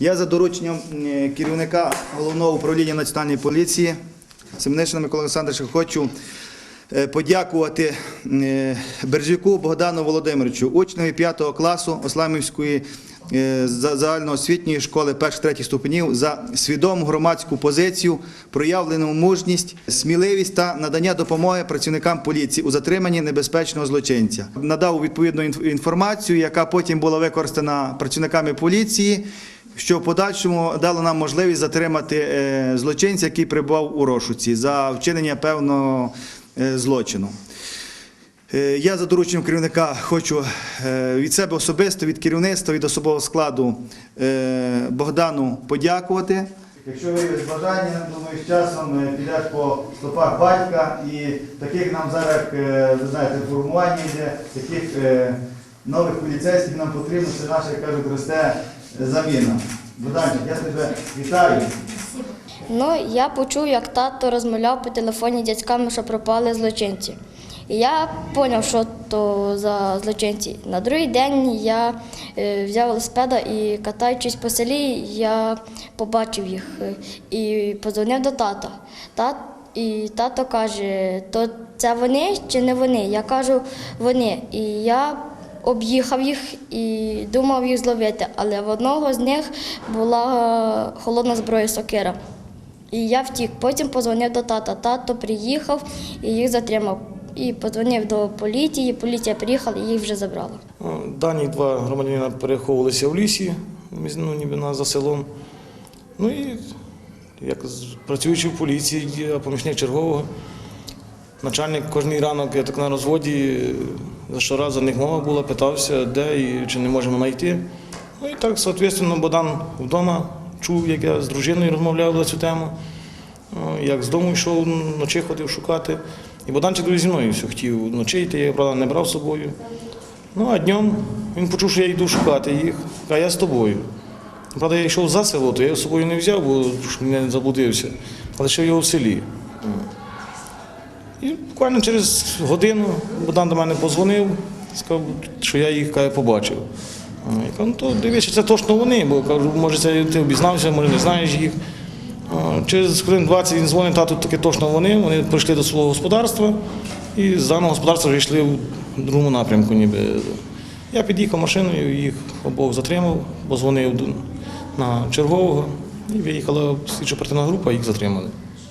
Я за дорученням керівника головного управління національної поліції Семенишина Микола Олександровича хочу е, подякувати е, Богдану Володимировичу, учневі 5 класу Осламівської е, загальноосвітньої школи перших-третіх ступенів за свідому громадську позицію, проявлену мужність, сміливість та надання допомоги працівникам поліції у затриманні небезпечного злочинця. Надав відповідну інформацію, яка потім була використана працівниками поліції що в подальшому дало нам можливість затримати е, злочинця, який перебував у розшуці за вчинення певного е, злочину. Е, Я за дорученням керівника хочу від себе особисто, від керівництва, від особового складу Богдану подякувати. Якщо ви з бажання, думаю, з часом підеш по стопах батька і таких нам зараз, ви знаєте, формування йде, таких нових поліцейських нам потрібно, це наша, як кажуть, росте заміна. Богданчик, я тебе вітаю. Ну, я почув, як тато розмовляв по телефоні дядьками, що пропали злочинці. Я зрозумів, що то за злочинці. На другий день я е, взяв велосипеда і катаючись по селі, я побачив їх е, і подзвонив до тата. Тат, і тато каже, то це вони чи не вони? Я кажу, вони. І я об'їхав їх і думав їх зловити, але в одного з них була е, холодна зброя сокира. І я втік. Потім позвонив до тата. Тато приїхав і їх затримав. І подзвонив до поліції. Поліція приїхала і їх вже забрала. Ну, Дані два громадянина переховувалися в лісі, ну, ніби на- за селом. Ну і як працюючи в поліції, я помічник чергового. Начальник кожний ранок, я так на розводі, за щораз за них мова була, питався, де і чи не можемо знайти. Ну і так, соответственно, Богдан вдома чув, як я з дружиною розмовляв на цю тему. Ну, Як з дому йшов, вночі ходив шукати. І Богданчик зі мною все хотів вночі йти, я правда, не брав з собою. Ну, а днем він почув, що я йду шукати їх, а я з тобою. Правда, я йшов за село, то я його з собою не взяв, бо не заблудився, а лишив його в селі. Буквально через годину Богдан до мене позвонив, сказав, що я їх каже, побачив. Я кажу, ну то дивися, це точно вони, бо кажу, може це ти обізнався, може не знаєш їх. Через хвилин 20 він дзвонить, тату таки точно вони. Вони прийшли до свого господарства і з даного господарства вже йшли в другому напрямку. Ніби. Я під'їхав машиною, їх обох затримав, бо дзвонив на чергового і виїхала слідчо оперативна група, їх затримали.